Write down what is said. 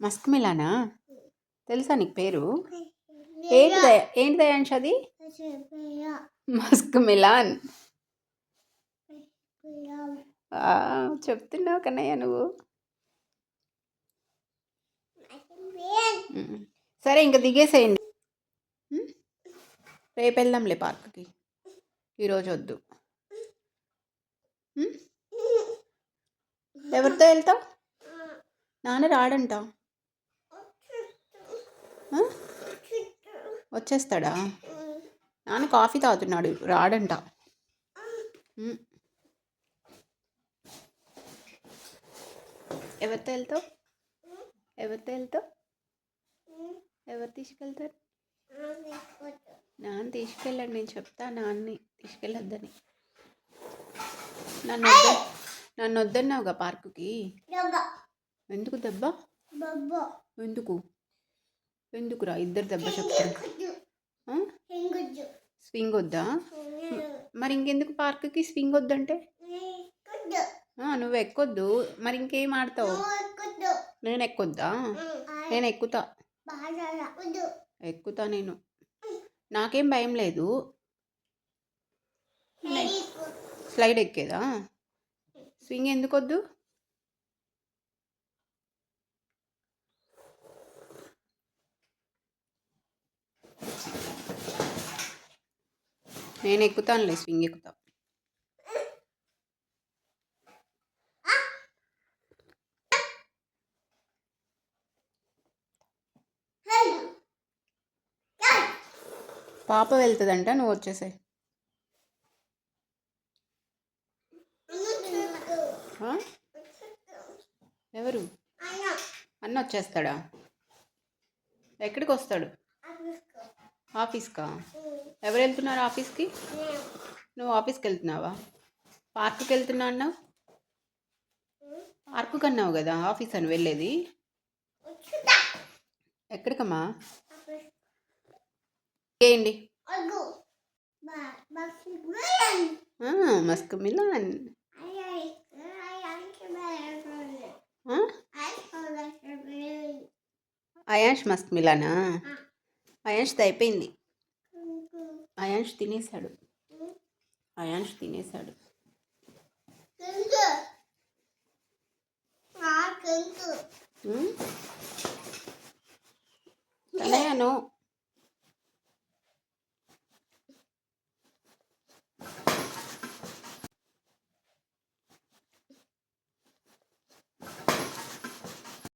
Musk మిలానా? తెలుసా నీకు పేరు? ఏంటి ఏంటి దయాంష్ అది? Musk melon. చెప్తున్నావు కన్నయ్య నువ్వు. సరే ఇంకా దిగేసేయండి? రేపు వెళ్దాంలే పార్క్కి. ఈరోజు వద్దు? ఎవరితో వెళ్తావు? నాన్న రాడంట. వచ్చేస్తాడా? నాన్న కాఫీ తాగుతున్నాడు రాడంట. ఎవరితో వెళ్తావు ఎవరితో వెళ్తావు ఎవరు తీసుకెళ్తారు? నాన్న తీసుకెళ్ళండి నేను చెప్తా నాన్నని తీసుకెళ్ళొద్దని. నన్ను వద్ద నన్ను వద్దన్నావుగా పార్కుకి ఎందుకు దెబ్బ? ఎందుకు? ఎందుకురా ఇద్దరు దెబ్బ చెప్తారు? స్వింగ్ వద్దా. మరి ఇంకెందుకు పార్కుకి స్వింగ్ వద్దంటే? నువ్వు ఎక్కొద్దు. మరి ఇంకేం ఆడతావు? నేను ఎక్కొద్దా? నేను ఎక్కుతా. ఎక్కుతా నేను. నాకేం భయం లేదు. స్లైడ్ ఎక్కేదా? స్వింగ్ ఎందుకు నేను ఎక్కుతానులే స్వింగ్ ఎక్కుతా. పాప వెళ్తుందంట నువ్వు వచ్చేసాయి. ఎవరు? అన్న వచ్చేస్తాడా? ఎక్కడికి వస్తాడు ఆఫీస్కా? ఎవరు వెళ్తున్నారు ఆఫీస్కి? నువ్వు ఆఫీస్కి వెళ్తున్నావా పార్కుకి వెళ్తున్నా అన్నావు? పార్కుకి అన్నావు కదా ఆఫీస్ అని వెళ్ళేది? ఎక్కడికమ్మా? చేయండి మస్క్ మిలాన్. ఆ? అయాన్ష్ మస్క్ మిలానా? అయాన్ష్ అయిపోయింది. అయాన్ష్ తినేశాడు. అయాన్ష్ తినేశాడు. ఉమ్? కన్నయ్య నో